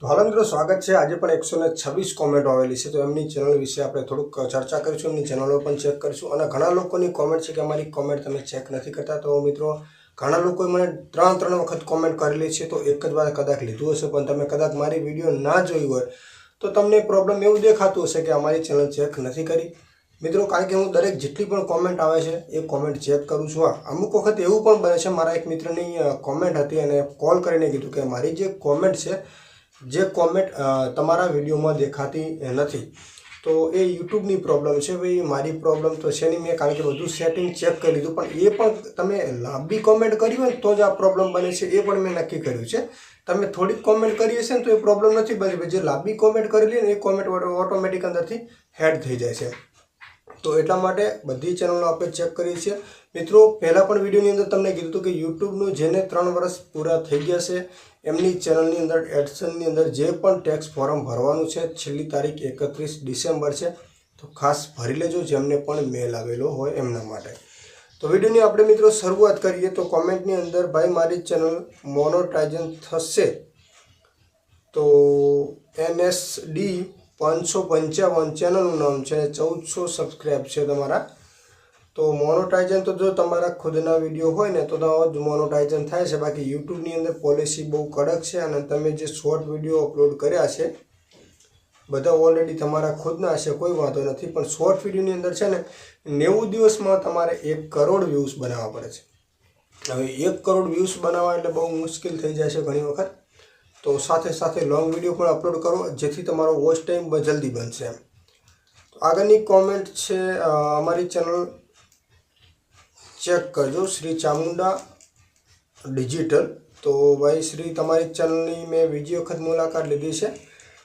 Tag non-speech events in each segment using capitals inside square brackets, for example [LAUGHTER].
તો હાલ મિત્રો સ્વાગત છે. આજે પણ એકસો ને છવ્વીસ કોમેન્ટો આવેલી છે. તો એમની ચેનલ વિશે આપણે થોડુંક ચર્ચા કરીશું. એમની ચેનલો પણ ચેક કરીશું. અને ઘણા લોકોની કોમેન્ટ છે કે અમારી કોમેન્ટ તમે ચેક નથી કરતા. તો મિત્રો, ઘણા લોકોએ મને ત્રણ ત્રણ વખત કોમેન્ટ કરેલી છે. તો એક જ વાર કદાચ લીધું હશે, પણ તમે કદાચ મારી વીડિયો ના જોઈ હોય, તો તમને પ્રોબ્લેમ એવું દેખાતું હશે કે અમારી ચેનલ ચેક નથી કરી. મિત્રો, કારણ કે હું દરેક જેટલી પણ કોમેન્ટ આવે છે, એ કોમેન્ટ ચેક કરું છું. હા, અમુક વખત એવું પણ બને છે, મારા એક મિત્રની કોમેન્ટ હતી અને કોલ કરીને કીધું કે મારી જે કોમેન્ટ છે જે કોમેન્ટ તમારા વિડીયોમાં દેખાતી નથી. તો એ યુટ્યુબની પ્રોબ્લેમ છે ભાઈ, મારી પ્રોબ્લેમ તો છે નહીં મેં, કારણ કે બધું સેટિંગ ચેક કરી લીધું. પણ એ પણ તમે લાંબી કોમેન્ટ કરી હોય તો જ આ પ્રોબ્લેમ બને છે. એ પણ મેં નક્કી કર્યું છે. તમે થોડીક કોમેન્ટ કરી હશે ને, તો એ પ્રોબ્લેમ નથી બની જે લાંબી કોમેન્ટ કરેલી ને, એ કોમેન્ટ ઓટોમેટિક અંદરથી હેડ થઈ જાય છે. તો એટલા માટે બધી ચેનલો આપણે ચેક કરીએ છીએ. મિત્રો, પહેલાં પણ વિડીયોની અંદર તમને કીધું હતું કે યુટ્યુબનું જેને ત્રણ વર્ષ પૂરા થઈ ગયા છે, એમની ચેનલની અંદર એડસનની અંદર જે પણ ટેક્સ ફોર્મ ભરવાનું છે, છેલ્લી તારીખ એકત્રીસ ડિસેમ્બર છે, તો ખાસ ભરી લેજો, જેમને પણ મેલ આવેલો હોય એમના માટે. તો વિડીયોની આપણે મિત્રો શરૂઆત કરીએ, તો કોમેન્ટની અંદર, ભાઈ, મારી ચેનલ મોનોટાઇઝન થશે. તો એનએસડી પાંચસો પંચાવન ચેનલનું નામ છે, ચૌદસો સબસ્ક્રાઈબ છે તમારા. તો મોનોટાઇઝન તો જો તમારા ખુદના વીડિયો હોય ને, તો જ મોનોટાઇઝન થાય છે. બાકી યુટ્યુબની અંદર પોલિસી બહુ કડક છે અને તમે જે શોર્ટ વીડિયો અપલોડ કર્યા છે, બધા ઓલરેડી તમારા ખુદના હશે કોઈ વાંધો નથી. પણ શોર્ટ વિડીયોની અંદર છે ને, નેવું દિવસમાં તમારે એક કરોડ વ્યૂઝ બનાવવા પડે છે. હવે એક કરોડ વ્યૂઝ બનાવવા એટલે બહુ મુશ્કેલ થઈ જાય છે ઘણી વખત. તો સાથે સાથે લોંગ વીડિયો પણ અપલોડ કરો, જેથી તમારો વોચ ટાઈમ જલ્દી બનશે આગળની કોમેન્ટ છે અમારી ચેનલ ચેક કરજો, શ્રી ચામુંડા ડિજિટલ તો ભાઈ, શ્રી, તમારી ચેનલની મેં બીજી વખત મુલાકાત લીધી છે.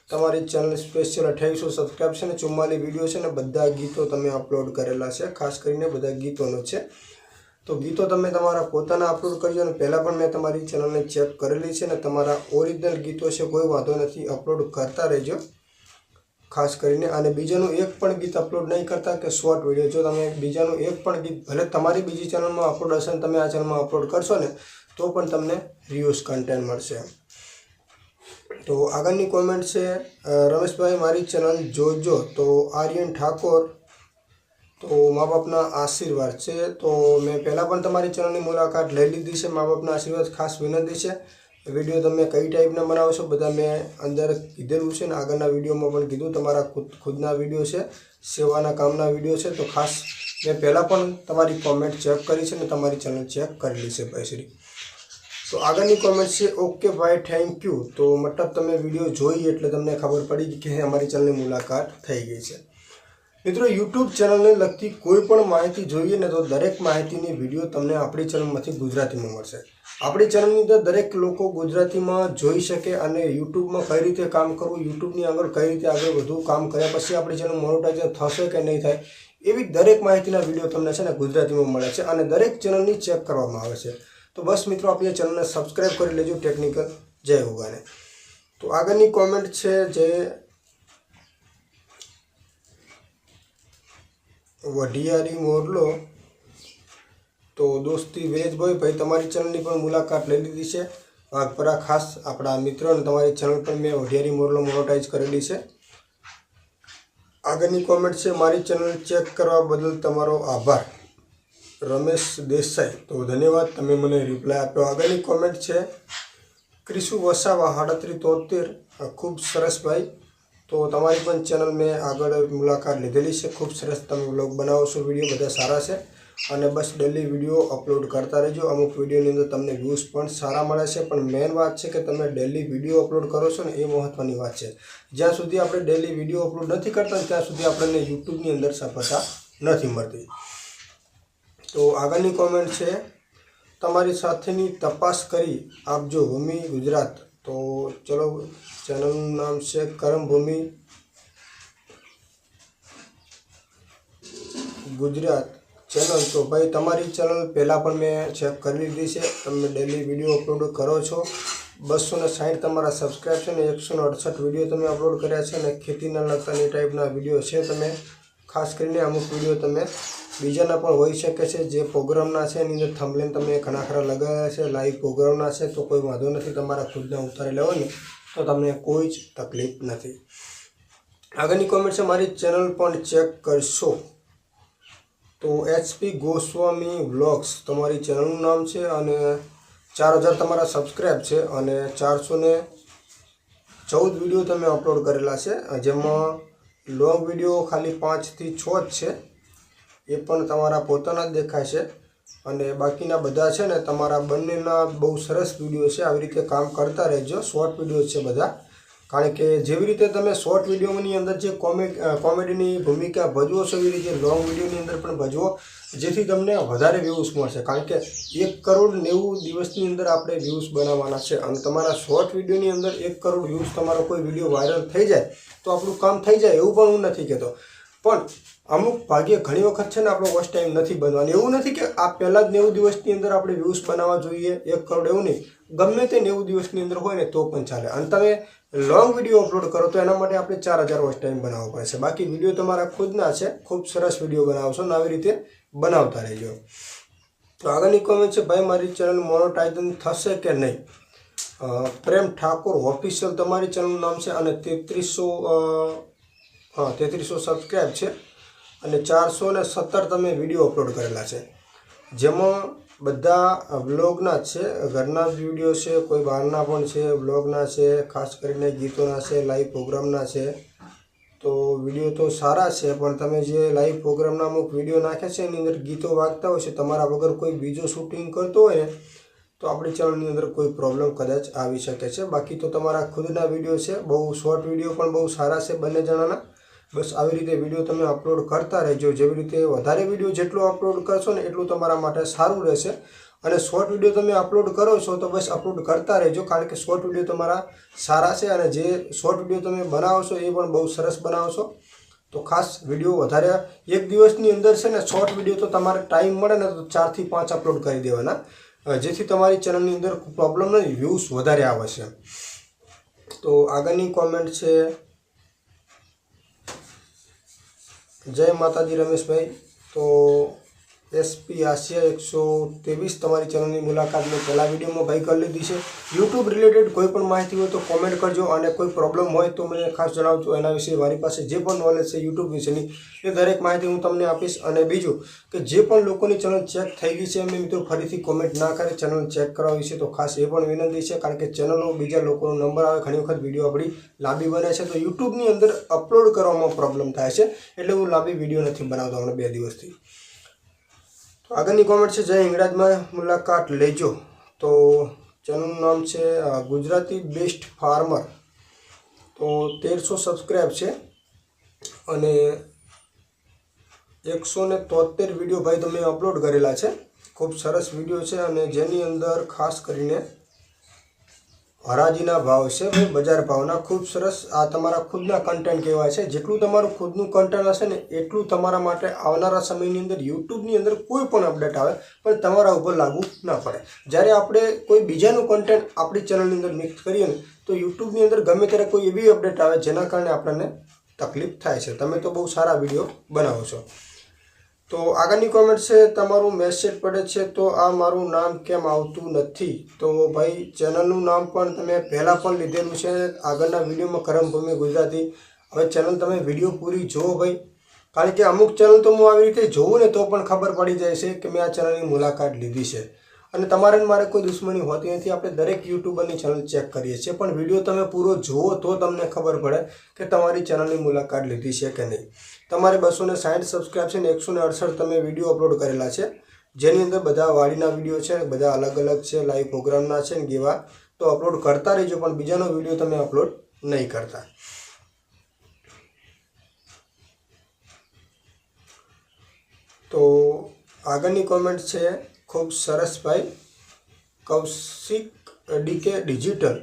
તમારી ચેનલ સ્પેશિયલ અઠ્યાવીસો સબસ્ક્રાઈબ છે અને ચુમ્માલી વીડિયો છે ને, બધા ગીતો તમે અપલોડ કરેલા છે, ખાસ કરીને બધા ગીતોનો છે. તો ગીતો તમે તમારા પોતાના અપલોડ કરજો અને પહેલાં પણ મેં તમારી ચેનલને ચેક કરેલી છે ને તમારા ઓરિજિનલ ગીતો છે કોઈ વાંધો નથી, અપલોડ કરતા રહેજો. ખાસ કરીને અને બીજાનું એક પણ ગીત અપલોડ નહીં કરતા કે શોર્ટ વીડિયો. જો તમે બીજાનું એક પણ ગીત, ભલે તમારી બીજી ચેનલમાં અપલોડ હશે તમે આ ચેનલમાં અપલોડ કરશો ને, તો પણ તમને રિયુઝ કન્ટેન્ટ મળશે. તો આગળની કોમેન્ટ છે રમેશભાઈ, મારી ચેનલ જોજો. તો આર્યન ઠાકોર તો મા બાપના આશીર્વાદ છે. તો મેં પહેલાં પણ તમારી ચેનલની મુલાકાત લઈ લીધી છે. મા બાપના આશીર્વાદ ખાસ વિનંતી છે. વીડિયો તમે કઈ ટાઈપના બનાવો છો બધા મેં અંદર કીધેલું છે ને આગળના વિડીયોમાં પણ કીધું. તમારા ખુદ, ખુદના વીડિયો છે, સેવાના કામના વીડિયો છે. તો ખાસ મેં પહેલાં પણ તમારી કોમેન્ટ ચેક કરી છે ને તમારી ચેનલ ચેક કરેલી છે ભાઈ શ્રી. તો આગળની કોમેન્ટ છે, ઓકે ભાઈ થેન્ક યુ તો મતલબ તમે વીડિયો જોઈ એટલે તમને ખબર પડી કે અમારી ચેનલની મુલાકાત થઈ ગઈ છે. મિત્રો યુટ્યુબ ચેનલને લગતી કોઈ પણ માહિતી જોઈએ ને તો દરેક માહિતીની વીડિયો તમને આપણી ચેનલમાંથી ગુજરાતીમાં મળશે. આપણી ચેનલની અંદર દરેક લોકો ગુજરાતીમાં જોઈ શકે અને યુટ્યુબમાં કઈ રીતે કામ કરવું યુટ્યુબની આગળ કઈ રીતે આગળ વધુ કામ કર્યા પછી આપણી ચેનલ મોનોટાઇઝ થશે કે નહીં થાય, એવી દરેક માહિતીના વીડિયો તમને છે ને ગુજરાતીમાં મળે છે અને દરેક ચેનલની ચેક કરવામાં આવે છે. તો બસ મિત્રો આપણી ચેનલને સબસ્ક્રાઈબ કરી લેજો ટેકનિકલ. જય હોગાને. તો આગળની કોમેન્ટ છે જે વઢિયારી મોરલો, તો દોસ્તી વેજભાઈ ભાઈ, તમારી ચેનલની પણ મુલાકાત લઈ લીધી છે. વાઘપરા ખાસ આપણા મિત્રોને તમારી ચેનલ પર મેં વઢિયારી મોરલો મોનોટાઈઝ કરેલી છે. આગળની કોમેન્ટ છે, મારી ચેનલ ચેક કરવા બદલ તમારો આભાર. રમેશ દેસાઈ, તો ધન્યવાદ, તમે મને રિપ્લાય આપ્યો. આગળની કોમેન્ટ છે ક્રિશુ વસાવા આડત્રી તોતેર ખૂબ સરસ ભાઈ. તો તમારી પણ ચેનલ મેં આગળ મુલાકાત લીધેલી છે. ખૂબ સરસ તમે બ્લોગ બનાવો છો. વીડિયો બધા સારા છે. અને બસ ડેલી વીડિયો અપલોડ કરતા રહેજો. અમુક વિડીયોની અંદર તમને વ્યૂઝ પણ સારા મળે છે. પણ મેઇન વાત છે કે તમે ડેલી વીડિયો અપલોડ કરો છો ને, એ મહત્ત્વની વાત છે. જ્યાં સુધી આપણે ડેલી વીડિયો અપલોડ નથી કરતા ત્યાં સુધી આપણને યુટ્યુબની અંદર સફળતા નથી મળતી. તો આગળની કોમેન્ટ છે, તમારી સાથેની તપાસ કરી આપજો ભૂમિ ગુજરાત તો ચલો, ચેનલનું નામ છે કરમભૂમિ ગુજરાત ચેનલ. તો ભાઈ, તમારી ચેનલ પહેલાં પણ મેં ચેક કરી લીધી છે. તમે ડેલી વીડિયો અપલોડ કરો છો. બસો ને સાઠ તમારા સબસ્ક્રાઈબ છે ને એકસો ને અડસઠ વીડિયો તમે અપલોડ કર્યા છે અને ખેતીના લગતાની ટાઈપના વીડિયો છે તમે. ખાસ કરીને અમુક વીડિયો તમે બીજાના પણ હોઈ શકે છે. જે પ્રોગ્રામના છે, એની અંદર થંભલેન તમે ઘણા ખરા લગાવ્યા છે. લાઈવ પ્રોગ્રામના છે, તો કોઈ વાંધો નથી. તમારા ખુદના ઉતારેલા હોય ને, તો તમને કોઈ જ તકલીફ નથી. આગળની કોમેન્ટ છે, મારી ચેનલ પણ ચેક કરશો. તો એચપી ગોસ્વામી વ્લોગ્સ તમારી ચેનલનું નામ છે અને ચાર હજાર તમારા સબસ્ક્રાઈબ છે અને ચારસો ને ચૌદ વીડિયો તમે અપલોડ કરેલા છે. જેમાં લોંગ વીડિયો ખાલી પાંચથી છ જ છે. એ પણ તમારા પોતાના જ દેખાય છે. અને બાકીના બધા છે ને, તમારા બંનેના બહુ સરસ વીડિયો છે. આવી રીતે કામ કરતા રહેજો. શોર્ટ વીડિયો છે બધા. કારણ કે જેવી રીતે તમે શોર્ટ વિડીયોની અંદર જે કોમે કોમેડીની ભૂમિકા ભજવો છો, એવી રીતે લોંગ વિડીયોની અંદર પણ ભજવો, જેથી તમને વધારે વ્યૂઝ મળશે. કારણ કે એક કરોડ નેવું દિવસની અંદર આપણે વ્યૂઝ બનાવવાના છે. અને તમારા શોર્ટ વિડીયોની અંદર એક કરોડ વ્યૂઝ તમારો કોઈ વીડિયો વાયરલ થઈ જાય, તો આપણું કામ થઈ જાય એવું પણ હું નથી કહેતો. પણ અમુક ભાગ્ય ઘણી વખત છે ને આપણો વોચ ટાઈમ નથી બનવાનો. એવું નથી કે આ પહેલાં જ નેવું દિવસની અંદર આપણે વ્યૂઝ બનાવવા જોઈએ, એક કરોડ એવું નહીં. ગમે તે નેવું દિવસની અંદર હોય ને તો પણ ચાલે. અને તમે લોંગ વીડિયો અપલોડ કરો તો એના માટે આપણે ચાર હજાર વોચ ટાઈમ બનાવવો પડશે બાકી વીડિયો તમારા ખુદના છે. ખૂબ સરસ વીડિયો બનાવશો ને આવી રીતે બનાવતા રહેજો. તો આગળની કોમેન્ટ છે, ભાઈ, મારી ચેનલ મોનોટાઇઝન થશે કે નહીં? પ્રેમ ઠાકોર ઓફિશિયલ તમારી ચેનલનું નામ છે અને તેત્રીસો હા, તેત્રીસો સબસ્ક્રાઈબ છે. અને ચારસો ને સત્તર તમે વીડિયો અપલોડ કરેલા છે. જેમાં બધા વ્લોગના જ છે. ઘરના જ વીડિયો છે, કોઈ બહારના પણ છે, વ્લોગના છે, ખાસ કરીને ગીતોના છે લાઈવ પ્રોગ્રામના છે. તો વીડિયો તો સારા છે, પણ તમે જે લાઈવ પ્રોગ્રામના અમુક વીડિયો નાખ્યા છે, એની અંદર ગીતો વાગતા હોય છે, તમારા વગર કોઈ બીજો શૂટિંગ કરતો હોય ને તો આપણી ચેનલની અંદર કોઈ પ્રોબ્લેમ કદાચ આવી શકે છે. બાકી તો તમારા ખુદના વીડિયો છે. બહુ શોર્ટ વીડિયો પણ બહુ સારા છે, બંને જણાના. બસ આવી રીતે વીડિયો તમે અપલોડ કરતા રહેજો. જેવી રીતે વધારે વીડિયો જેટલો અપલોડ કરશો ને એટલું તમારા માટે સારું રહેશે. અને શોર્ટ વીડિયો તમે અપલોડ કરો છો તો બસ અપલોડ કરતા રહેજો, કારણ કે શોર્ટ વીડિયો તમારા સારા છે અને જે શોર્ટ વીડિયો તમે બનાવો છો એ પણ બહુ સરસ બનાવશો. તો ખાસ વીડિયો વધારે એક દિવસની અંદર છે ને શોર્ટ વીડિયો તો તમારે ટાઈમ મળે ને તો ચારથી પાંચ અપલોડ કરી દેવાના. જેથી તમારી ચેનલની અંદર પ્રોબ્લમ નહીં વ્યૂઝ વધારે આવે છે. તો આગળની કોમેન્ટ છે જય માતાજી રમેશભાઈ. તો એસપી આસિયા એકસો ત્રેવીસ તમારી ચેનલની મુલાકાત મેં પહેલા વિડીયોમાં ભાઈ કરી લીધી છે. યુટ્યુબ રિલેટેડ કોઈ પણ માહિતી હોય તો કોમેન્ટ કરજો અને કોઈ પ્રોબ્લેમ હોય તો મને ખાસ જણાવજો. એના વિશે મારી પાસે જે પણ નોલેજ છે યુટ્યુબ વિશેની, એ દરેક માહિતી હું તમને આપીશ. અને બીજું કે જે પણ લોકોની ચેનલ ચેક થઈ ગઈ છે એમને મિત્રો ફરીથી કોમેન્ટ ના કરે. ચેનલ ચેક કરવા વિશે તો ખાસ એ પણ વિનંતી છે કારણ કે ચેનલો બીજા લોકોનો નંબર આવે. ઘણી વખત વીડિયો આપણી લાંબી બને છે. તો યુટ્યુબની અંદર અપલોડ કરવામાં પ્રોબ્લેમ થાય છે. એટલે હું લાંબી વીડિયો નથી બનાવતો હમણાં બે દિવસથી. આગળની કોમેન્ટ છે, જય ઇંગળાજમાં મુલાકાત લેજો. તો ચેનલનું નામ છે ગુજરાતી બેસ્ટ ફાર્મર. તો તેરસો સબસ્ક્રાઈબ છે અને એકસો ને તોતેર વીડિયો ભાઈ તમે અપલોડ કરેલા છે. ખૂબ સરસ વીડિયો છે અને જેની અંદર ખાસ કરીને હરાજીના ભાવ છે ભાઈ બજાર ભાવના ખૂબ સરસ. આ તમારા ખુદના કન્ટેન્ટ કહેવાય છે. જેટલું તમારું ખુદનું કન્ટેન્ટ હશે ને એટલું તમારા માટે આવનારા સમયની અંદર યુટ્યુબની અંદર કોઈ પણ અપડેટ આવે, પણ તમારા ઉપર લાગુ ના પડે. જ્યારે આપણે કોઈ બીજાનું કન્ટેન્ટ આપણી ચેનલની અંદર મિક્સ કરીએ ને, તો યુટ્યુબની અંદર ગમે ત્યારે કોઈ એવી અપડેટ આવે જેના કારણે આપણને તકલીફ થાય છે. તમે તો બહુ સારા વીડિયો બનાવો છો. તો આગળની કોમેન્ટ છે, તમારું મેસેજ પડે છે, તો આ મારું નામ કેમ આવતું નથી? તો ભાઈ, ચેનલનું નામ પણ તમે પહેલાં પણ લીધેલું છે, આગળના વિડીયોમાં કરમભૂમિ ગુજરાતી. હવે ચેનલ તમે વીડિયો પૂરી જુઓ ભાઈ. કારણ કે અમુક ચેનલ તો હું આવી રીતે જોઉં ને તો પણ ખબર પડી જાય છે કે મેં આ ચેનલની મુલાકાત લીધી છે. અને તમારે મારે કોઈ દુશ્મની હોતી નથી, આપણે દરેક યુટ્યુબરની ચેનલ ચેક કરીએ છીએ. પણ વીડિયો તમે પૂરો જુઓ તો તમને ખબર પડે કે તમારી ચેનલની મુલાકાત લીધી છે કે નહીં. તમારે બસો ને સાઠ સબસ્ક્રાઈબ છે ને એકસો ને અડસઠ તમે વીડિયો અપલોડ કરેલા છે. જેની અંદર બધા વાડીના વીડિયો છે, બધા અલગ અલગ છે લાઈવ પ્રોગ્રામના છે ને ગેવા તો અપલોડ કરતા રહેજો, પણ બીજાનો વીડિયો તમે અપલોડ નહીં કરતા. તો આગળની કોમેન્ટ છે ખૂબ સરસ ભાઈ. Kaushik DK digital.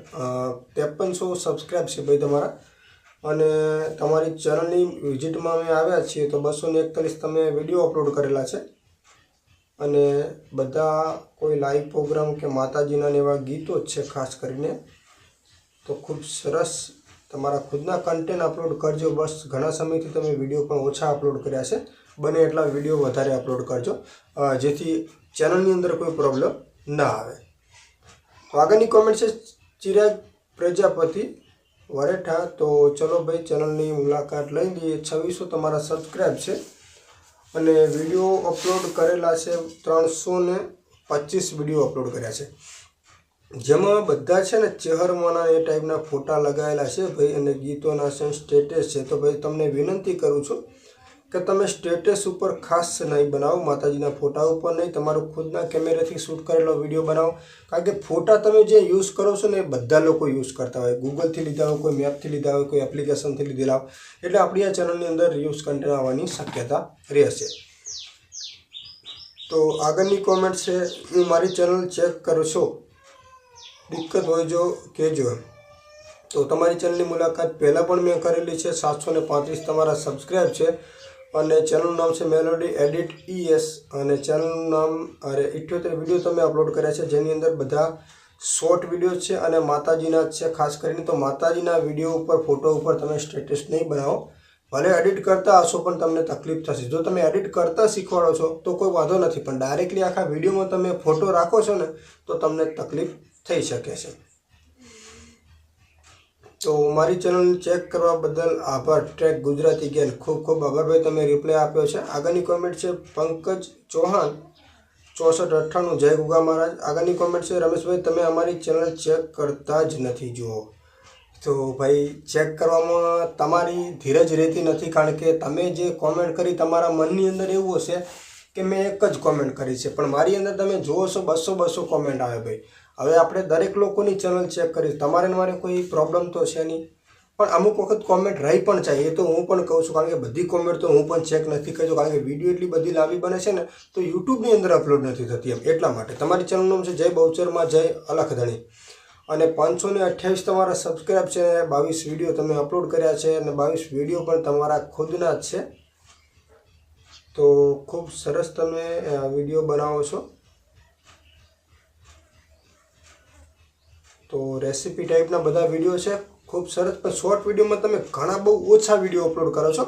ત્રેપનસો સબસ્ક્રાઈબ છે ભાઈ તમારા. અને તમારી ચેનલની વિઝિટમાં અમે આવ્યા છીએ તો બસો ને એકતાલીસ તમે વીડિયો અપલોડ કરેલા છે. અને બધા કોઈ લાઈવ પ્રોગ્રામ કે માતાજીના એવા ગીતો જ છે ખાસ કરીને. તો ખૂબ સરસ તમારા ખુદના કન્ટેન્ટ અપલોડ કરજો. બસ ઘણા સમયથી તમે વીડિયો પણ ઓછા અપલોડ કર્યા છે. બને એટલા વીડિયો વધારે અપલોડ કરજો. જેથી ચેનલની અંદર કોઈ પ્રોબ્લેમ ના આવે. તો આગળની કોમેન્ટ છે ચિરાગ પ્રજાપતિ વરેઠા. તો ચલો ભાઈ, ચેનલની મુલાકાત લઈ લઈએ. છવ્વીસો તમારા સબસ્ક્રાઈબ છે. અને વીડિયો અપલોડ કરેલા છે ત્રણસો ને પચીસ વીડિયો અપલોડ કર્યા છે. જેમાં બધા છે ને ચહેરમાંના એ ટાઈપના ફોટા લગાવેલા છે ભાઈ અને ગીતોના છે સ્ટેટસ છે. તો ભાઈ, તમને વિનંતી કરું છું કે તમે સ્ટેટસ ઉપર ખાસ નહીં બનાવો, માતાજીના ફોટા ઉપર નહીં, તમારું ખુદના કેમેરાથી શૂટ કરેલો વીડિયો બનાવો. કારણ કે ફોટા તમે જે યુઝ કરો છો ને એ બધા લોકો યુઝ કરતા હોય. ગૂગલથી લીધા હોય, કોઈ મેપથી લીધા હોય, કોઈ એપ્લિકેશનથી લીધેલા હોય. એટલે આપણી આ ચેનલની અંદર યુઝ કન્ટેન્ટ આવવાની શક્યતા રહેશે. તો આગળની કોમેન્ટ છે, હું મારી ચેનલ ચેક કરશો દિક્કત હોય જો કહેજો તો તમારી ચેનલની મુલાકાત પહેલાં પણ મેં કરેલી છે. સાતસો ને પાંત્રીસ તમારા સબસ્ક્રાઈબ છે. અને ચેનલનું નામ છે મેલોડી એડિટ ઈએસ અને ચેનલનું નામ અરે ઇઠ્યોતેર વીડિયો તમે અપલોડ કર્યા છે. જેની અંદર બધા શોર્ટ વીડિયો છે અને માતાજીના છે. ખાસ કરીને તો માતાજીના વીડિયો ઉપર ફોટો ઉપર તમે સ્ટેટસ નહીં બનાવો. ભલે એડિટ કરતા હશો પણ તમને તકલીફ થશે. જો તમે એડિટ કરતા શીખવાડો છો તો કોઈ વાંધો નથી. પણ ડાયરેક્ટલી આખા વિડીયોમાં તમે ફોટો રાખો છો ને, તો તમને તકલીફ થઈ શકે છે. તો મારી ચેનલ ચેક કરવા બદલ આભાર. ટ્રેક ગુજરાતી ગેલ. ખૂબ ખૂબ આભારભાઈ તમે રિપ્લાય આપ્યો છે. આગળની કોમેન્ટ છે પંકજ ચૌહાણ, ચોસઠ અઠ્ઠાણું. જય ગુગા મહારાજ. આગળની કોમેન્ટ છે રમેશભાઈ, તમે અમારી ચેનલ ચેક કરતા જ નથી જુઓ. તો ભાઈ, ચેક કરવામાં તમારી ધીરજ રહેતી નથી, કારણ કે તમે જે કોમેન્ટ કરી તમારા મનની અંદર એવું હશે કે મેં એક જ કોમેન્ટ કરી છે. પણ મારી અંદર તમે જુઓ છો બસો બસો કોમેન્ટ આવે ભાઈ. હવે આપણે દરેક લોકોની ચેનલ ચેક કરી તમારે મારે કોઈ પ્રોબ્લેમ તો છે નહીં. પણ અમુક વખત કોમેન્ટ રહી પણ જાય. એ તો હું પણ કહું છું, કારણ કે બધી કોમેન્ટ તો હું પણ ચેક નથી કરતો કારણ કે વીડિયો એટલી બધી લાંબી બને છે ને, તો યુટ્યુબની અંદર અપલોડ નથી થતી એમ. એટલા માટે. તમારી ચેનલનું નામ છે જય બહુચરમાં, જય અલખધણી. અને પાંચસો ને અઠ્યાવીસ તમારા સબસ્ક્રાઈબ છે, બાવીસ વીડિયો તમે અપલોડ કર્યા છે, અને બાવીસ વીડિયો પણ તમારા ખુદના જ છે. તો ખૂબ સરસ તમે વીડિયો બનાવો છો. તો રેસીપી ટાઈપના બધા વીડિયો છે. ખૂબ સરસ. પણ શોર્ટ વિડીયોમાં તમે ઘણા બહુ ઓછા વીડિયો અપલોડ કરો છો.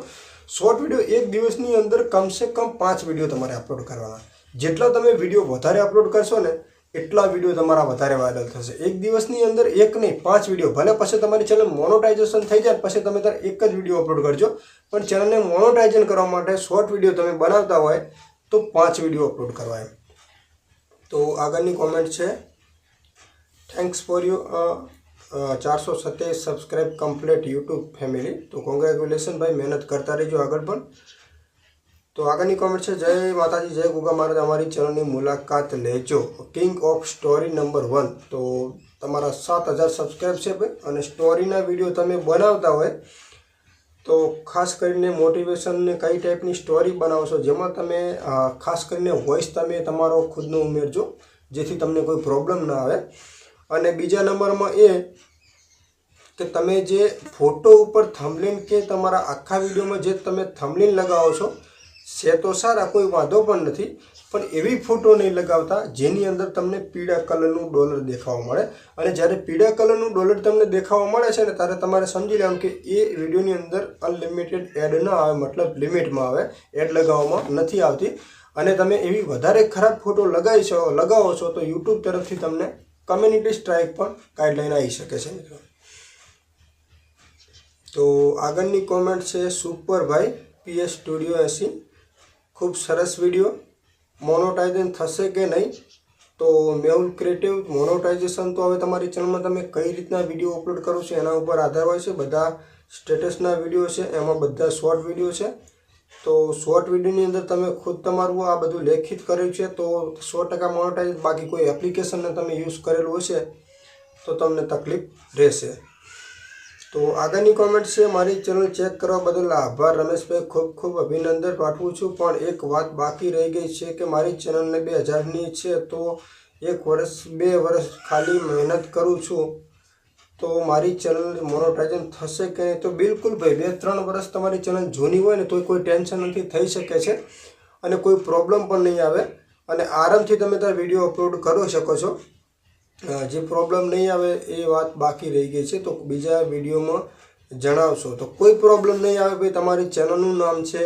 શોર્ટ વીડિયો એક દિવસની અંદર કમસે કમ પાંચ વીડિયો તમારે અપલોડ કરવાના. જેટલા તમે વીડિયો વધારે અપલોડ કરશો ને, એટલા વીડિયો તમારા વધારે વાયરલ થશે. એક દિવસની અંદર એક નહીં, પાંચ વીડિયો ભલે પછી તમારી ચેનલ મોનોટાઇઝેશન થઈ જાય પછી તમે તાર એક જ વીડિયો અપલોડ કરજો. પણ ચેનલને મોનોટાઇઝન કરવા માટે શોર્ટ વીડિયો તમે બનાવતા હોય તો પાંચ વીડિયો અપલોડ કરવા એમ. તો આગળની કોમેન્ટ છે. થેન્ક્સ ફોર યુ ચારસો સત્યાવીસ સબસ્ક્રાઈબ કમ્પ્લીટ યુટ્યુબ ફેમિલી તો કોંગ્રેચ્યુલેશન ભાઈ, મહેનત કરતા રહેજો આગળ પણ. તો આગળની કોમેન્ટ છે, જય માતાજી, જય ગુગા મહારાજ, અમારી ચેનલની મુલાકાત લેજો. King of story number one તો તમારા સાત હજાર સબસ્ક્રાઈબ છે ભાઈ, અને સ્ટોરીના વીડિયો તમે બનાવતા હોય, તો ખાસ કરીને મોટિવેશનને કઈ ટાઈપની સ્ટોરી બનાવશો, જેમાં તમે ખાસ કરીને વોઇસ તમે તમારો ખુદનો ઉમેરજો, જેથી તમને કોઈ પ્રોબ્લેમ ના આવે. અને બીજા નંબરમાં એ કે તમે જે ફોટો ઉપર થમલિન કે તમારા આખા વિડીયોમાં જે તમે થમલિન લગાવો છો છે તો સારા, કોઈ વાંધો પણ નથી. પણ એવી ફોટો નહીં લગાવતા જેની અંદર તમને પીળા કલરનું ડોલર દેખાવા મળે. અને જ્યારે પીળા કલરનું ડોલર તમને દેખાવા મળે છે ને, ત્યારે તમારે સમજી લેવાનું કે એ વિડીયોની અંદર અનલિમિટેડ એડ ન આવે, મતલબ લિમિટમાં આવે એડ લગાવવામાં નથી આવતી. અને તમે એવી વધારે ખરાબ ફોટો લગાવી છો, લગાવો છો તો યુટ્યુબ તરફથી તમને કમ્યુનિટી સ્ટ્રાઇક પણ ગાઈડલાઇન આવી શકે છે મિત્રો. તો આગળની કોમેન્ટ છે સુપરભાઈ પીએસ સ્ટુડિયો એસી. ખૂબ સરસ વીડિયો મોનોટાઇઝેશન થશે કે નહીં? તો મેહુલ ક્રિએટિવ મોનોટાઇઝેશન તો હવે તમારી ચેનલમાં તમે કઈ રીતના વીડિયો અપલોડ કરો છો એના ઉપર આધાર હોય છે. બધા સ્ટેટસના વીડિયો છે. એમાં બધા શોર્ટ વીડિયો છે. તો શોર્ટ વિડીયોની અંદર તમે ખુદ તમારું આ બધું લેખિત કર્યું છે, તો સો ટકા મોનોટાઈઝ બાકી કોઈ એપ્લિકેશનને તમે યુઝ કરેલું હશે, તો તમને તકલીફ રહેશે. તો આગળની કોમેન્ટ છે, મારી ચેનલ ચેક કરવા બદલ આભાર. રમેશભાઈ, ખૂબ ખૂબ અભિનંદન પાઠવું છું. પણ એક વાત બાકી રહી ગઈ છે કે મારી ચેનલને બે હજારની છે, તો એક વર્ષ, બે વર્ષ ખાલી મહેનત કરું છું. તો મારી ચેનલ મોનોટાઇઝન થશે કે નહીં? તો બિલકુલ ભાઈ, બે ત્રણ વર્ષ તમારી ચેનલ જૂની હોય ને તો કોઈ ટેન્શન નથી, થઈ શકે છે અને કોઈ પ્રોબ્લેમ પણ નહીં આવે. અને આરામથી તમે ત્યાં વીડિયો અપલોડ કરી શકો છો. જે પ્રોબ્લેમ નહીં આવે એ વાત બાકી રહી ગઈ છે, તો બીજા વિડીયોમાં જણાવશો. તો કોઈ પ્રોબ્લેમ નહીં આવે ભાઈ, તમારી ચેનલનું નામ છે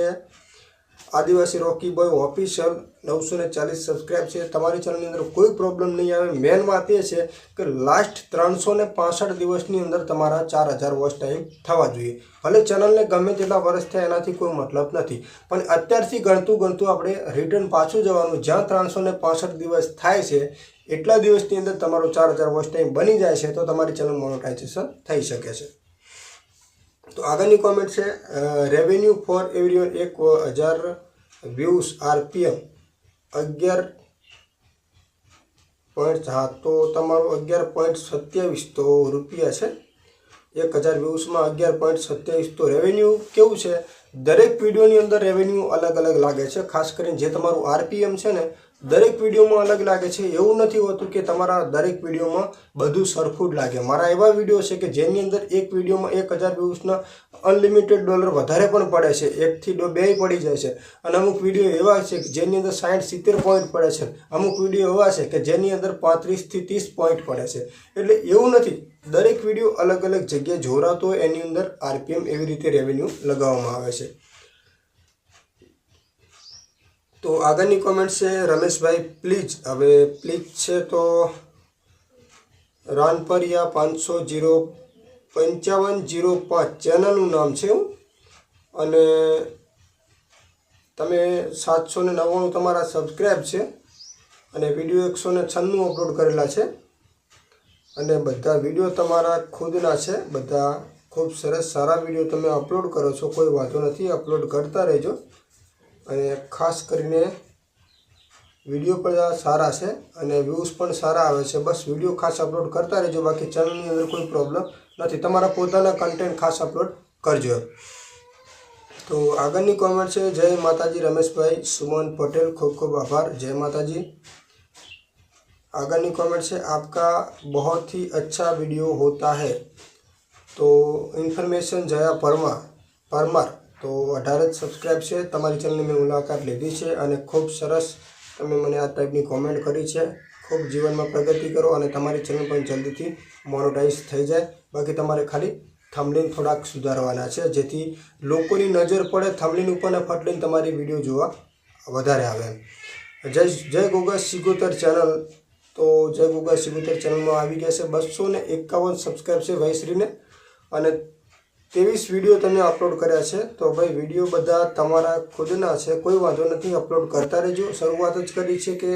આદિવાસી રોકી બોય ઓફિશિયલ નવસો ને ચાલીસ સબસ્ક્રાઈબ છે. તમારી ચેનલની અંદર કોઈ પ્રોબ્લેમ નહીં આવે. મેન વાત એ છે કે લાસ્ટ ત્રણસો ને પાસઠ દિવસની અંદર તમારા ચાર હજાર વોચ ટાઈમ થવા જોઈએ. ભલે ચેનલને ગમે તેટલા વર્ષ થયા, એનાથી કોઈ મતલબ નથી. પણ અત્યારથી ગણતું ગણતું આપણે રિટર્ન પાછું જવાનું, જ્યાં ત્રણસો ને પાસઠ દિવસ થાય છે, એટલા દિવસની અંદર તમારો ચાર હજાર વોચ ટાઈમ બની જાય છે, તો તમારી ચેનલ મોનોટાઇઝેશન થઈ શકે છે. તો આગળની કોમેન્ટ છે રેવન્યુ ફોર એવરીવન એક હજાર વ્યૂઝ આરપીએમ અગિયાર પોઈન્ટ હા, તો તમારું અગિયાર પોઈન્ટ સત્યાવીસ તો રૂપિયા છે. એક હજાર વ્યૂઝમાં અગિયાર પોઈન્ટ સત્યાવીસ તો રેવન્યુ કેવું છે? દરેક વિડીયોની અંદર રેવન્યુ અલગ અલગ લાગે છે. ખાસ કરીને જે તમારું આરપીએમ છે ને દરેક વિડીયોમાં અલગ લાગે છે. એવું નથી હોતું કે તમારા દરેક વિડીયોમાં બધું સરખું જ લાગે. મારા એવા વીડિયો છે કે જેની અંદર એક વિડીયોમાં એક હજાર વ્યૂઝના અનલિમિટેડ ડોલર વધારે પણ પડે છે. એકથી ડો બે પડી જાય છે. અને અમુક વીડિયો એવા છે કે જેની અંદર સાઠ સિત્તેર પોઈન્ટ પડે છે. અમુક વીડિયો એવા છે કે જેની અંદર પાંત્રીસથી ત્રીસ પોઈન્ટ પડે છે. એટલે એવું નથી. દરેક વીડિયો અલગ અલગ જગ્યાએ જોરાતો એની અંદર આરપીએમ એવી રીતે રેવન્યુ લગાવવામાં આવે છે. તો આગળની કોમેન્ટ છે, રમેશભાઈ પ્લીઝ હવે પ્લીઝ છે તો રાનપરિયા પાંચસો જીરો પંચાવન જીરો પાંચ ચેનલનું નામ છે હું અને તમે સાતસો ને નવ્વાણું તમારા સબસ્ક્રાઈબ છે અને વીડિયો એકસો ને છન્નું અપલોડ કરેલા છે. અને બધા વીડિયો તમારા ખુદના છે. બધા ખૂબ સરસ સારા વીડિયો તમે અપલોડ કરો છો. કોઈ વાંધો નથી અપલોડ કરતા રહેજો. અને ખાસ કરીને વિડીયો પણ સારા છે અને વ્યૂઝ પણ સારા આવે છે બસ વિડીયો ખાસ અપલોડ કરતા રહેજો બાકી ચેનલની અંદર કોઈ પ્રોબ્લેમ નથી તમારા પોતાના કન્ટેન્ટ ખાસ અપલોડ કરજો તો આગળની કોમેન્ટ છે જય માતાજી રમેશભાઈ સુમન પટેલ ખૂબ ખૂબ આભાર જય માતાજી આગળની કોમેન્ટ છે आपका बहुत ही अच्छा वीडियो होता है તો ઇન્ફોર્મેશન જયા પરમાર પરમાર તો અઢાર જ સબસ્ક્રાઈબ છે. તમારી ચેનલની મેં મુલાકાત લીધી છે અને ખૂબ સરસ તમે મને આ ટાઈપની કોમેન્ટ કરી છે. ખૂબ જીવનમાં પ્રગતિ કરો અને તમારી ચેનલ પણ જલ્દીથી મોનોટાઈઝ થઈ જાય. બાકી તમારે ખાલી થમલીન થોડાક સુધારવાના છે, જેથી લોકોની નજર પડે થમલીન ઉપર અને ફટલીન તમારી વીડિયો જોવા વધારે આવે જય જય ગોગા સિગોતર ચેનલ તો જય ગોગા સિગોતર ચેનલમાં આવી ગયા છે બસો ને એકાવન સબસ્ક્રાઈબ છે વૈશ્રીને. અને ત્રેવીસ વીડિયો તમે અપલોડ કર્યા છે, તો ભાઈ વીડિયો બધા તમારા ખુદના છે, કોઈ વાંધો નથી અપલોડ કરતા રહેજો. શરૂઆત જ કરી છે કે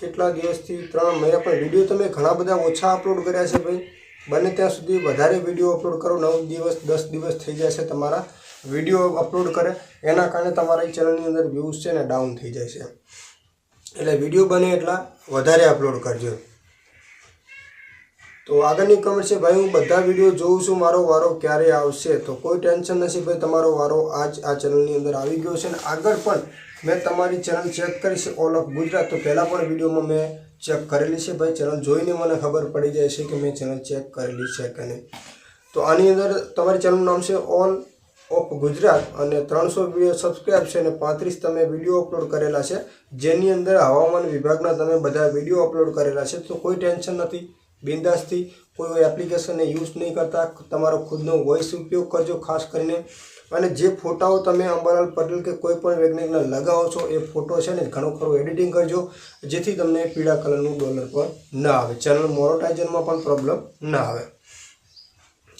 કેટલા દિવસથી ત્રણ મહિના, પણ વીડિયો તમે ઘણા બધા ઓછા અપલોડ કર્યા છે ભાઈ. બને ત્યાં સુધી વધારે વીડિયો અપલોડ કરો, નવ દિવસ, દસ દિવસ થઈ જાય છે તમારા વીડિયો અપલોડ કરે. એના કારણે તમારા ચેનલની અંદર વ્યૂઝ છે ને ડાઉન થઈ જાય છે. એટલે વીડિયો બને એટલા વધારે અપલોડ કરજો. તો આગળની કમેન્ટ છે, ભાઈ, હું બધા વીડિયો જોઉં છું, મારો વારો ક્યારે આવશે? તો કોઈ ટેન્શન નથી, ભાઈ, તમારો વારો આજ આ ચેનલની અંદર આવી ગયો છે અને આગળ પણ મેં તમારી ચેનલ ચેક કરી છે ઓલ ઓફ ગુજરાત તો પહેલાં પણ વિડીયોમાં મેં ચેક કરેલી છે, ભાઈ ચેનલ જોઈને મને ખબર પડી જાય છે કે મેં ચેનલ ચેક કરેલી છે કે નહીં. તો આની અંદર તમારી ચેનલનું નામ છે ઓલ ઓફ ગુજરાત અને ત્રણસો વીડિયો સબસ્ક્રાઈબ છે અને પાંત્રીસ તમે વીડિયો અપલોડ કરેલા છે. જેની અંદર હવામાન વિભાગના તમે બધા વીડિયો અપલોડ કરેલા છે, તો કોઈ ટેન્શન નથી. બિંદાસથી કોઈ એપ્લિકેશનને યુઝ નહીં કરતા. તમારો ખુદનો વોઇસ ઉપયોગ કરજો ખાસ કરીને. અને જે ફોટાઓ તમે અંબાલાલ પટેલ કે કોઈ પણ વૈજ્ઞાનિકને લગાવો છો, એ ફોટો છે ને ઘણો ખરું એડિટિંગ કરજો, જેથી તમને પીળા કલરનું ડોલર પર ના આવે. ચેનલ મોનોટાઇઝરમાં પણ પ્રોબ્લેમ ના આવે.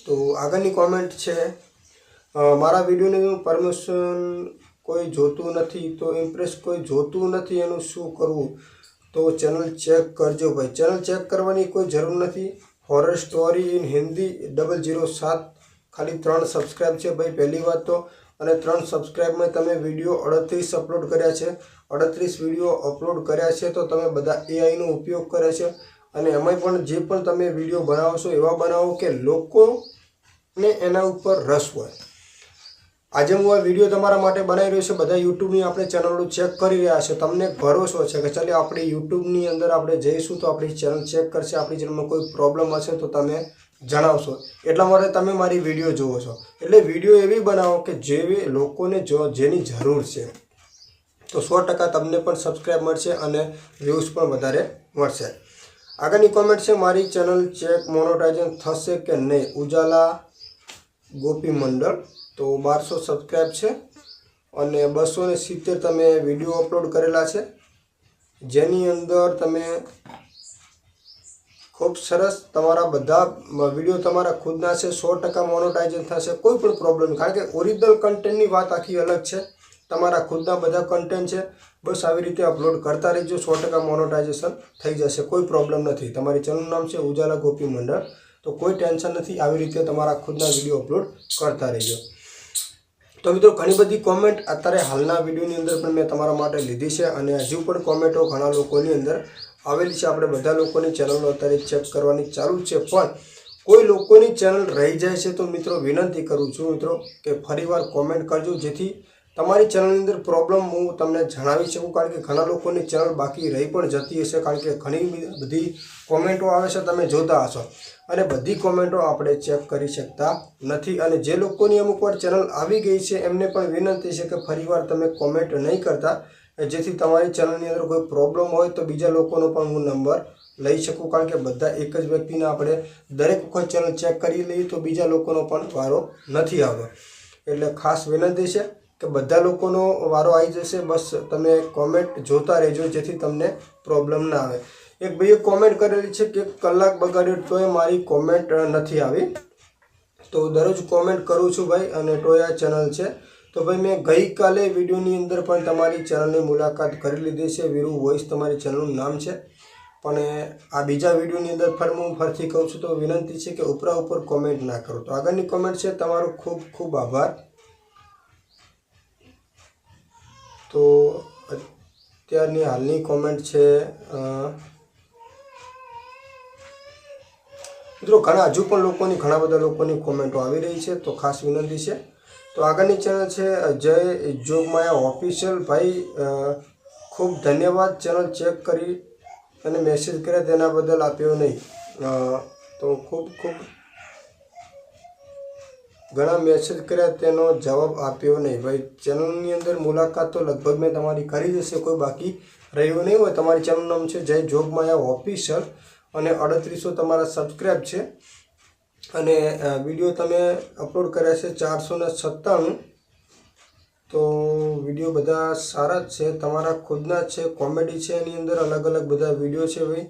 તો આગળની કોમેન્ટ છે મારા વિડીયોને પરમિશન કોઈ જોતું નથી, તો ઇમ્પ્રેસ કોઈ જોતું નથી એનું શું કરવું? તો ચેનલ ચેક કરજો ભાઈ. ચેનલ ચેક કરવાની કોઈ જરૂર નથી. Horror story in Hindi double zero સાત, ખાલી ત્રણ સબસ્ક્રાઇબ છે ભાઈ પહેલી વાત તો. અને ત્રણ સબસ્ક્રાઇબમાં તમે વીડિયો અડત્રીસ અપલોડ કર્યા છે. અડત્રીસ વીડિયો અપલોડ કર્યા છે તો તમે બધા એઆઈનો ઉપયોગ કરે છે. અને એમાંય પણ જે પણ તમે વીડિયો બનાવો છો એવા બનાવો કે લોકોને એના ઉપર રસ હોય. આજે હું આ વીડિયો તમારા માટે બનાવી રહ્યો છે. બધા યુટ્યુબની આપણે ચેનલો ચેક કરી રહ્યા છે. તમને ભરોસો છે કે ચાલો આપણે યુટ્યુબની અંદર આપણે જઈશું તો આપણી ચેનલ ચેક કરશે. આપણી ચેનલમાં કોઈ પ્રોબ્લેમ હશે તો તમે જણાવશો. એટલા માટે તમે મારી વીડિયો જુઓ છો. એટલે વીડિયો એવી બનાવો કે જેવી લોકોને જો જેની જરૂર છે. તો સો ટકા તમને પણ સબસ્ક્રાઈબ મળશે અને વ્યૂઝ પણ વધારે મળશે. આગળની કોમેન્ટ છે, મારી ચેનલ ચેક મોનોટાઇઝન થશે કે નહીં? ઉજાલા ગોપી મંડળ. તો બારસો સબસ્ક્રાઈબ છે અને બસો ને સિત્તેર તમે વીડિયો અપલોડ કરેલા છે. જેની અંદર તમે ખૂબ સરસ તમારા બધા વીડિયો તમારા ખુદના છે, સો ટકા મોનોટાઇઝન થશે, કોઈ પણ પ્રોબ્લેમ કારણ કે ઓરિજિનલ કન્ટેન્ટની વાત આખી અલગ છે. તમારા ખુદના બધા કન્ટેન્ટ છે. બસ આવી રીતે અપલોડ કરતા રહેજો, સો ટકા મોનોટાઇઝેશન થઈ જશે, કોઈ પ્રોબ્લેમ નથી. તમારી ચેનલનું નામ છે ઉજાલા ગોપી મંડળ. તો કોઈ ટેન્શન નથી, આવી રીતે તમારા ખુદના વીડિયો અપલોડ કરતા રહેજો. તો મિત્રો, ઘણી બધી કોમેન્ટ અત્યારે હાલના વિડીયોની અંદર પણ મેં તમારા માટે લીધી છે અને હજુ પણ કોમેન્ટો ઘણા લોકોની અંદર આવેલી છે. આપણે બધા લોકોની ચેનલો અત્યારે ચેક કરવાની ચાલુ છે, પણ કોઈ લોકોની ચેનલ રહી જાય છે તો મિત્રો વિનંતી કરું છું મિત્રો કે ફરીવાર કોમેન્ટ કરજો, જેથી તમારી ચેનલની અંદર પ્રોબ્લેમ હું તમને જણાવી શકું, કારણ કે ઘણા લોકોની ચેનલ બાકી રહી પણ જતી હશે, કારણ કે ઘણી બધી કોમેન્ટો આવે છે, તમે જોતા હશો. અને બધી કોમેન્ટો આપણે ચેક કરી શકતા નથી. અને જે લોકોની અમુક વાર ચેનલ આવી ગઈ છે, એમને પણ વિનંતી છે કે ફરીવાર તમે કોમેન્ટ નહીં કરતા. જેથી તમારી ચેનલની અંદર કોઈ પ્રોબ્લેમ હોય તો બીજા લોકોનો પણ હું નંબર લઈ શકું, કારણ કે બધા એક જ વ્યક્તિને આપણે દરેક વખત ચેનલ ચેક કરી લઈએ તો બીજા લોકોનો પણ વારો નથી આવતો. એટલે ખાસ વિનંતી છે કે બધા લોકોનો વારો આવી જશે. બસ તમે કોમેન્ટ જોતા રહેજો, જેથી તમને પ્રોબ્લેમ ના આવે. એક ભાઈએ કોમેન્ટ કરેલી છે કે કલાક બગાડ્યો તોય મારી કોમેન્ટ નથી આવી. તો દરરોજ કોમેન્ટ કરું છું ભાઈ અને ટોયા ચેનલ છે. તો ભાઈ મેં ગઈકાલે વિડીયોની અંદર પણ તમારી ચેનલની મુલાકાત કરી લીધી છે. વીરુ વોઇસ તમારી ચેનલનું નામ છે. પણ આ બીજા વિડીયોની અંદર ફર હું ફરીથી કહું છું તો વિનંતી છે કે ઉપરા ઉપર કોમેન્ટ ના કરો. તો આગળની કોમેન્ટ છે. તમારો ખૂબ ખૂબ આભાર. તો અત્યારની હાલની કોમેન્ટ છે મિત્રો, ઘણા હજુ પણ લોકોની, ઘણા બધા લોકોની કોમેન્ટો આવી રહી છે, તો ખાસ વિનંતી છે. તો આગળની ચેનલ છે, જય જોગમાયા ઓફિશિયલ. ભાઈ ખૂબ ધન્યવાદ ચેનલ ચેક કરી અને મેસેજ કર્યા તેના બદલ આપ્યો નહીં. તો ખૂબ ખૂબ ઘણા મેસેજ કર્યા તેનો જવાબ આપ્યો નહીં. ભાઈ, ચેનલની અંદર મુલાકાત તો લગભગ મેં તમારી કરી જશે કોઈ બાકી રહ્યું નહીં હોય. તમારી ચેનલનું નામ છે જય જોગમાયા ઓફિશિયલ. અને અડત્રીસો તમારા સબસ્ક્રાઈબ છે. અને વીડિયો તમે અપલોડ કર્યા છે ચારસો ને સત્તાણું. તો વીડિયો બધા સારા જ છે. તમારા ખુદના છે કોમેડી છે, એની અંદર અલગ અલગ બધા વીડિયો છે ભાઈ.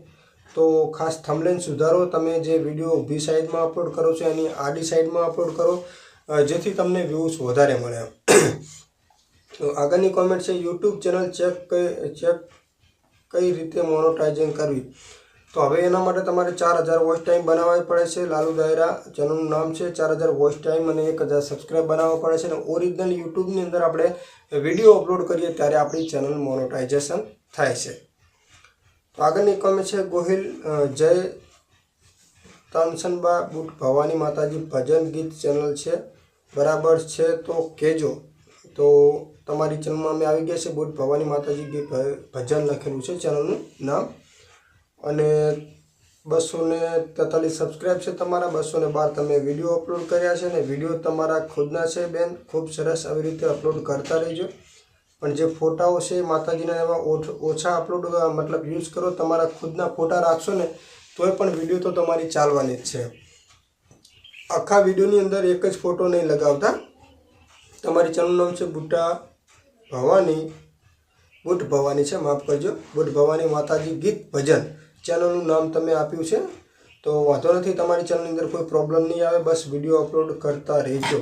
તો ખાસ થમલેન સુધારો. તમે જે વીડિયો ઊભી સાઈડમાં અપલોડ કરો છો, એની આડી સાઈડમાં અપલોડ કરો જેથી તમને વ્યૂઝ વધારે મળે [COUGHS] તો આગળની કોમેન્ટ છે યુટ્યુબ ચેનલ ચેક કઈ ચેક કઈ રીતે મોનોટાઇઝિંગ કરવી? તો હવે એના માટે તમારે ચાર હજાર વોચ ટાઈમ બનાવવા પડે છે. લાલુ દાયરા ચેનલનું નામ છે ચાર હજાર વોચ ટાઈમ અને એક હજાર સબસ્ક્રાઈબ બનાવવા પડે છે. અને ઓરિજિનલ યુટ્યુબની અંદર આપણે વીડિયો અપલોડ કરીએ ત્યારે આપણી ચેનલ મોનોટાઇઝેશન થાય છે. આગળની કમે છે ગોહિલ જય તાનસનબા બુટ ભવાની માતાજી ભજન ગીત ચેનલ છે. બરાબર છે તો કહેજો તો તમારી ચેનલમાં અમે આવી ગયા છે બુટ ભવાની માતાજી ગીત ભજન લખેલું છે. ચેનલનું નામ અને બસો ને તેતાલીસ સબસ્ક્રાઈબ છે તમારા બસો ને બાર તમે વીડિયો અપલોડ કર્યા છે ને વીડિયો તમારા ખુદના છે બેન. ખૂબ સરસ આવી રીતે અપલોડ કરતા રહેજો. પણ જે ફોટાઓ છે માતાજીના એવા ઓછ- અપલોડ મતલબ યુઝ કરો, તમારા ખુદના ફોટા રાખશો ને તોય પણ વીડિયો તો તમારી ચાલવાની જ છે. આખા વિડીયોની અંદર એક જ ફોટો નહીં લગાવતા. તમારી ચેનલનું નામ છે બુટ્ટા ભવાની. બુટ ભવાની છે, માફ કરજો. બુટ ભવાની માતાજી ગીત ભજન. ચેનલનું નામ તમે આપ્યું છે, તો વાંધો નથી, તમારી ચેનલની અંદર કોઈ પ્રોબ્લેમ નહીં આવે, બસ વીડિયો અપલોડ કરતા રહેજો.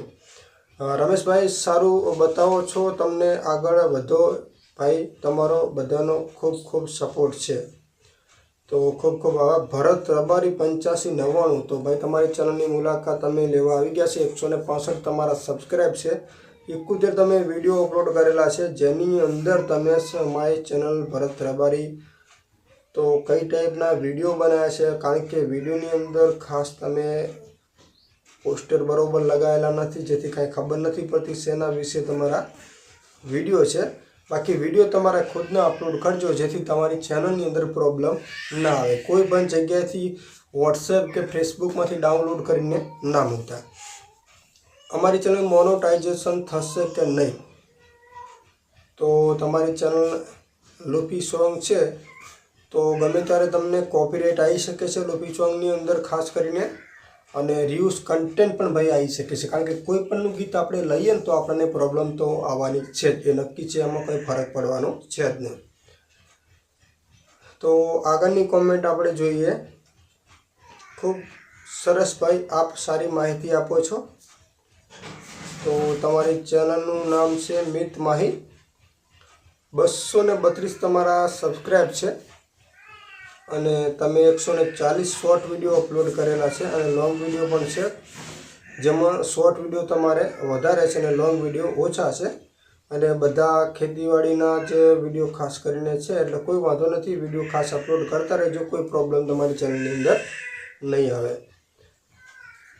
રમેશભાઈ, સારું બતાવો છો તમને આગળ વધો. ભાઈ, તમારો બધાનો ખૂબ ખૂબ સપોર્ટ છે. તો ખૂબ ખૂબ આભાર. ભરત રબારી પંચ્યાસી નવ્વાણું. તો ભાઈ, તમારી ચેનલની મુલાકાત તમે લેવા આવી ગયા છે એકસો ને પાસઠ તમારા સબસ્ક્રાઈબ છે. એકોતેર તમે વીડિયો અપલોડ કરેલા છે. જેની અંદર તમે મારી ચેનલ ભરત રબારી તો કઈ ટાઈપના વીડિયો બનાવ્યા છે? કારણ કે વિડીયોની અંદર ખાસ તમે પોસ્ટર બરાબર લગાવેલા નથી, જેથી કાંઈ ખબર નથી પડતી શેના વિશે તમારા વીડિયો છે. બાકી વીડિયો તમારે ખુદના અપલોડ કરજો, જેથી તમારી ચેનલની અંદર પ્રોબ્લેમ ના આવે. કોઈ પણ જગ્યાએથી વોટ્સએપ કે ફેસબુકમાંથી ડાઉનલોડ કરીને ના મૂકતા. અમારી ચેનલ મોનોટાઇઝેશન થશે કે નહીં? તો તમારી ચેનલ લુપી સોંગ છે. તો ગમે ત્યારે તમને કોપીરાઇટ આવી શકે છે લોપી સોંગની અંદર, ખાસ કરીને, અને રિયુઝ કન્ટેન્ટ પણ ભાઈ આવી શકે છે. કારણ કે કોઈ પણનું ગીત આપણે લઈએ ને તો આપણને પ્રોબ્લેમ તો આવવાની છે જ. એ નક્કી છે, એમાં કંઈ ફરક પડવાનો છે જ નહીં. તો આગળની કોમેન્ટ આપણે જોઈએ. ખૂબ સરસ ભાઈ આપ સારી માહિતી આપો છો. તો તમારી ચેનલનું નામ છે મિત માહી. બસો ને બત્રીસ તમારા સબસ્ક્રાઈબ છે. અને તમે એકસો ને ચાલીસ શોર્ટ વીડિયો અપલોડ કરેલા છે અને લોંગ વીડિયો પણ છે. જેમાં શોર્ટ વીડિયો તમારે વધારે છે અને લોંગ વીડિયો ઓછા છે. અને બધા ખેતીવાડીના જે વીડિયો ખાસ કરીને છે, એટલે કોઈ વાંધો નથી, વીડિયો ખાસ અપલોડ કરતા રહેજો, કોઈ પ્રોબ્લેમ તમારી ચેનલની અંદર નહીં આવે.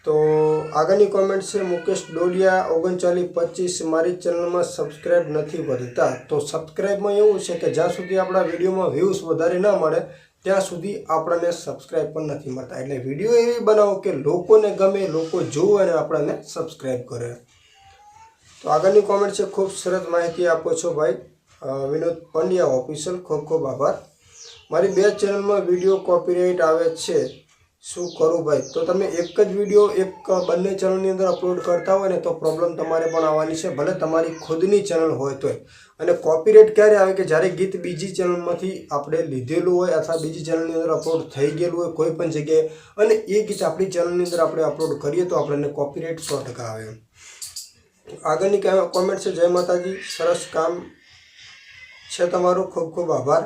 તો આગળની કોમેન્ટ છે, મુકેશ ડોડિયા ઓગણચાલીસ પચીસ, મારી ચેનલમાં સબસ્ક્રાઈબ નથી વધતા તો સબસ્ક્રાઈબમાં એવું છે કે જ્યાં સુધી આપણા વિડીયોમાં વ્યૂઝ વધારે ન મળે ત્યાં સુધી આપણને સબસ્ક્રાઈબ પણ નથી મળતા. એટલે વીડિયો એવી બનાવો કે લોકોને ગમે, લોકો જોવે અને આપણને સબસ્ક્રાઈબ કરે. તો આગળની કોમેન્ટ છે, ખૂબ સરસ માહિતી આપો છો ભાઈ. વિનોદ પંડ્યા ઓફિશિયલ ખૂબ ખૂબ આભાર. મારી બે ચેનલમાં વીડિયો કોપીરાઇટ આવે છે. શું કરું ભાઈ? તો તમે એક જ વીડિયો એક બંને ચેનલની અંદર અપલોડ કરતા હોય ને, તો પ્રોબ્લેમ તમારે પણ આવવાની છે. ભલે તમારી ખુદની ચેનલ હોય તોય. અને કોપીરેટ ક્યારે આવે કે જ્યારે ગીત બીજી ચેનલમાંથી આપણે લીધેલું હોય અથવા બીજી ચેનલની અંદર અપલોડ થઈ ગયેલું હોય કોઈ પણ જગ્યાએ, અને એ ગીત આપણી ચેનલની અંદર આપણે અપલોડ કરીએ તો આપણને કોપીરેટ સો ટકા આવે આગળની કોમેન્ટ છે. જય માતાજી. સરસ કામ છે તમારું. ખૂબ ખૂબ આભાર.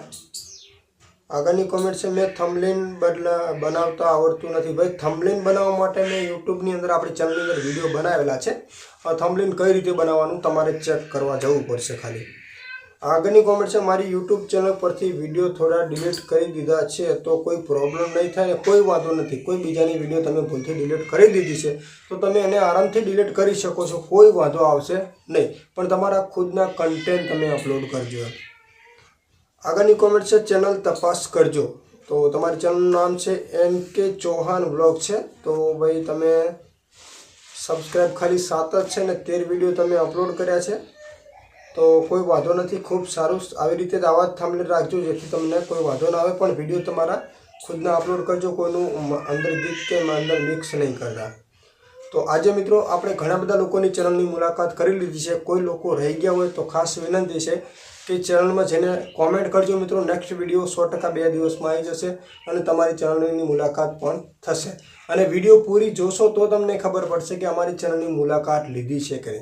આગળની કોમેન્ટ છે, મેં થમલેન બદલા બનાવતા આવડતું નથી. ભાઈ થમલેન બનાવવા માટે મેં યુટ્યુબની અંદર આપણી ચેનલની અંદર વીડિયો બનાવેલા છે. થમલેન કઈ રીતે બનાવવાનું તમારે ચેક કરવા જવું પડશે ખાલી. આગળની કોમેન્ટ છે, મારી યુટ્યુબ ચેનલ પરથી વીડિયો થોડા ડિલીટ કરી દીધા છે, તો કોઈ પ્રોબ્લેમ નહીં થાય કોઈ વાંધો નથી. કોઈ બીજાની વીડિયો તમે ભૂલથી ડિલીટ કરી દીધી છે, તો તમે એને આરામથી ડિલીટ કરી શકો છો, કોઈ વાંધો આવશે નહીં. પણ તમારા ખુદના કન્ટેન્ટ તમે અપલોડ કરજો આગળની કોમેન્ટ છે ચેનલ તપાસ કરજો. તો તમારી ચેનલનું નામ છે, એમ કે ચૌહાણ બ્લોગ છે. તો ભાઈ, તમે સબસ્ક્રાઈબ ખાલી સાત જ છે ને તેર વીડિયો તમે અપલોડ કર્યા છે. તો કોઈ વાંધો નથી, ખૂબ સારું. આવી રીતે આવા જ થાંભલે રાખજો, જેથી તમને કોઈ વાંધો ના આવે. પણ વીડિયો તમારા ખુદના અપલોડ કરજો, કોઈનું અંદર ગીત કે અંદર મિક્સ નહીં કરતા. તો આજે મિત્રો, આપણે ઘણા બધા લોકોની ચેનલની મુલાકાત કરી લીધી છે. કોઈ લોકો રહી ગયા હોય તો ખાસ વિનંતી છે કે ચેનલમાં જઈને કોમેન્ટ કરજો મિત્રો. નેક્સ્ટ વીડિયો સો ટકા બે દિવસમાં આવી જશે અને તમારી ચેનલની મુલાકાત પણ થશે. અને વીડિયો પૂરી જોશો તો તમને ખબર પડશે કે અમારી ચેનલની મુલાકાત લીધી છે કે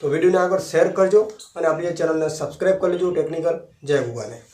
તો વિડીયોને આગળ શેર કરજો અને આપણી ચેનલને સબસ્ક્રાઈબ કરી લેજો. ટેકનિકલ જય ભગવાને